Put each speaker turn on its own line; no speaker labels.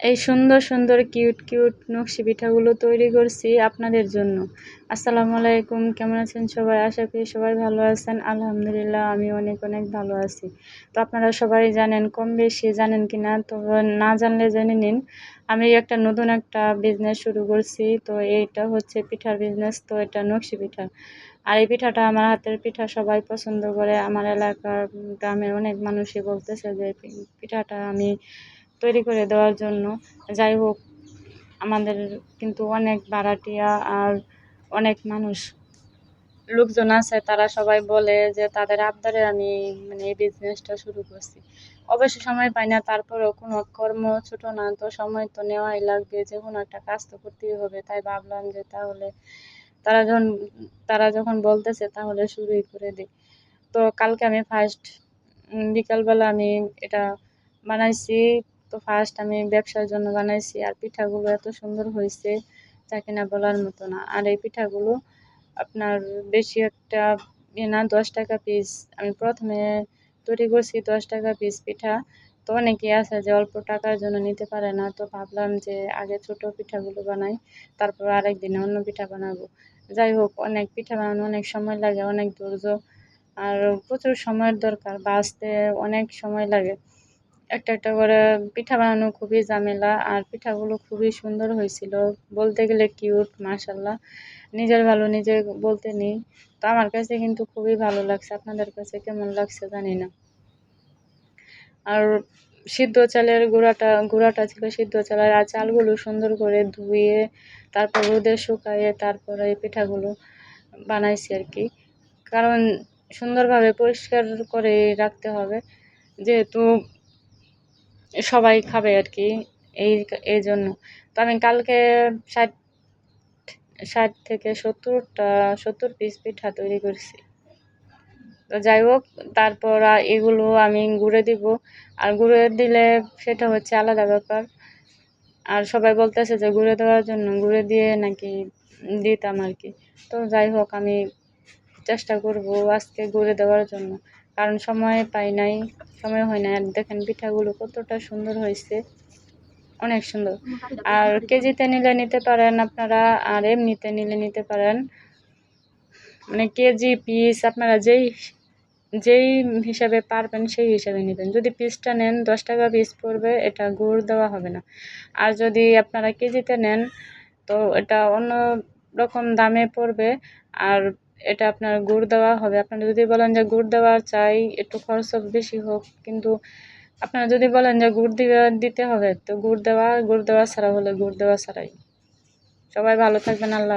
এই সুন্দর সুন্দর কিউট কিউট নকশি পিঠাগুলো তৈরি করছি আপনাদের জন্য। আসসালামু আলাইকুম, কেমন আছেন সবাই? আশা করি সবাই ভালো আছেন। আলহামদুলিল্লাহ, আমি অনেক অনেক ভালো আছি। তো আপনারা সবাই জানেন, কম বেশি জানেন কি না, তো না জানলে জেনে নিন। আমি একটা নতুন একটা বিজনেস শুরু করছি, তো এইটা হচ্ছে পিঠার বিজনেস তো এটা নকশি পিঠা। আর এই পিঠাটা আমার হাতের পিঠা, সবাই পছন্দ করে। আমার এলাকার গ্রামের অনেক মানুষই বলতেছে যে, পিঠাটা আমি তৈরি করে দেওয়ার জন্য। যাই হোক, আমাদের কিন্তু অনেক ভাড়াটিয়া আর অনেক মানুষ, লোকজন আছে, তারা সবাই বলে যে তাদের আবদারে আমি মানে এই বিজনেসটা শুরু করছি। অবশ্য সময় পাই না, তারপরেও কোনো কর্ম ছোট না, তো সময় তো নেওয়াই লাগবে, যে কোনো একটা কাজ তো করতেই হবে। তাই ভাবলাম যে তাহলে তারা যখন তারা যখন বলতেছে তাহলে শুরুই করে দিই। তো কালকে আমি ফার্স্ট বিকালবেলা আমি এটা বানাইছি। তো ফার্স্ট আমি ব্যবসার জন্য বানাইছি আর পিঠাগুলো এত সুন্দর হয়েছে যা কিনা বলার মতো না। আর এই পিঠাগুলো আপনার বেশি একটা না, দশ টাকা পিস আমি প্রথমে তৈরি করছি দশ টাকা পিস পিঠা। তো অনেকেই আছে যে অল্প টাকার জন্য নিতে পারে না। তো ভাবলাম যে আগে ছোট পিঠাগুলো বানাই, তারপর আরেক দিনে অন্য পিঠা বানাবো। যাই হোক, অনেক পিঠা বানানো অনেক সময় লাগে, অনেক ধৈর্য। আর প্রচুর সময়ের দরকার, বাঁচতে অনেক সময় লাগে। একটা একটা করে পিঠা বানানো খুবই ঝামেলা, আর পিঠাগুলো খুবই সুন্দর হয়েছিল। বলতে গেলে কিউট মাশাল্লাহ নিজের ভালো নিজে বলতে নেই। তো আমার কাছে কিন্তু খুবই ভালো লাগছে। আপনাদের কাছে কেমন লাগছে জানি না। আর সিদ্ধ চালের গুঁড়াটা গুঁড়াটা ছিল সিদ্ধ চালের আর চালগুলো সুন্দর করে ধুয়ে তারপর রোদে শুকাইয়ে তারপরে এই পিঠাগুলো বানাইছি আর কি। কারণ সুন্দরভাবে পরিষ্কার করে রাখতে হবে। যেহেতু সবাই খাবে আর কি এই এই জন্য। তো আমি কালকে ষাট ষাট থেকে সত্তরটা, সত্তর পিস পিঠা তৈরি করছি। তো যাই হোক, তারপর এগুলো আমি গুঁড়ে দিব। আর গুঁড়ে দিলে সেটা হচ্ছে আলাদা ব্যাপার। আর সবাই বলতেছে যে গুঁড়ে দেওয়ার জন্য, গুঁড়ে দিয়ে নাকি দিতাম আর কি তো যাই হোক, আমি চেষ্টা করব আজকে গুঁড়ে দেওয়ার জন্য। কারণ সময় পাই নাই, সময় হয় না আর দেখেন পিঠাগুলো কতটা সুন্দর হয়েছে। অনেক সুন্দর। আর কেজিতে নিলে নিতে পারেন আপনারা, আর এমনিতে নিলে নিতে পারেন। মানে কেজি পিস আপনারা যেই যেই হিসাবে পারবেন সেই হিসাবে নেবেন। যদি পিসটা নেন, দশ টাকা পিস পড়বে, এটা গুড় দেওয়া হবে না। আর যদি আপনারা কেজিতে নেন, তো এটা অন্য রকম দামে পড়বে। আর এটা আপনার গুড় দেওয়া হবে। আপনারা যদি বলেন যে গুড় দেওয়া চাই, একটু খরচ বেশি হোক, কিন্তু আপনারা যদি বলেন যে গুড় দিবে, দিতে হবে, তো গুড় দেওয়া গুড় দেওয়া ছাড়া হলে গুড় দেওয়া ছাড়াই। সবাই ভালো থাকবেন, আল্লাহ